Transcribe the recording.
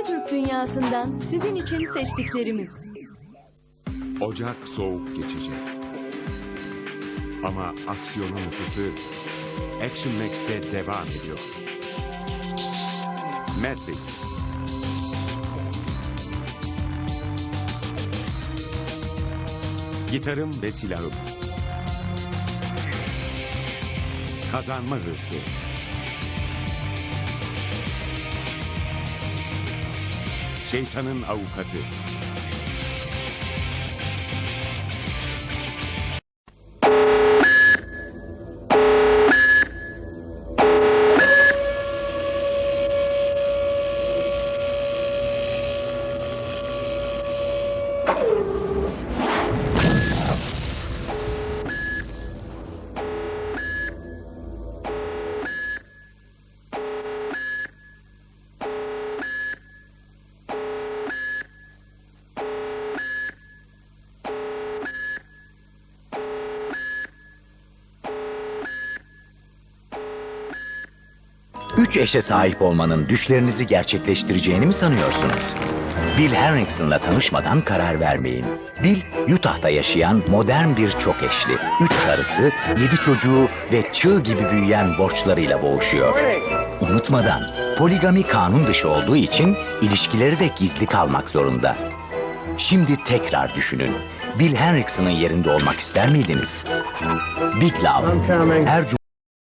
Türk dünyasından sizin için seçtiklerimiz. Ocak soğuk geçecek. Ama aksiyonun ısısı Action Max'te devam ediyor. Matrix. Gitarım ve silahım. Kazanma hırsı. 제차는 아우카트. Üç eşe sahip olmanın düşlerinizi gerçekleştireceğini mi sanıyorsunuz? Bill Henrikson'la tanışmadan karar vermeyin. Bill, Utah'ta yaşayan modern bir çok eşli. Üç karısı, yedi çocuğu ve çığ gibi büyüyen borçlarıyla boğuşuyor. Unutmadan, poligami kanun dışı olduğu için ilişkileri de gizli kalmak zorunda. Şimdi tekrar düşünün. Bill Henrikson'ın yerinde olmak ister miydiniz? Big Love, her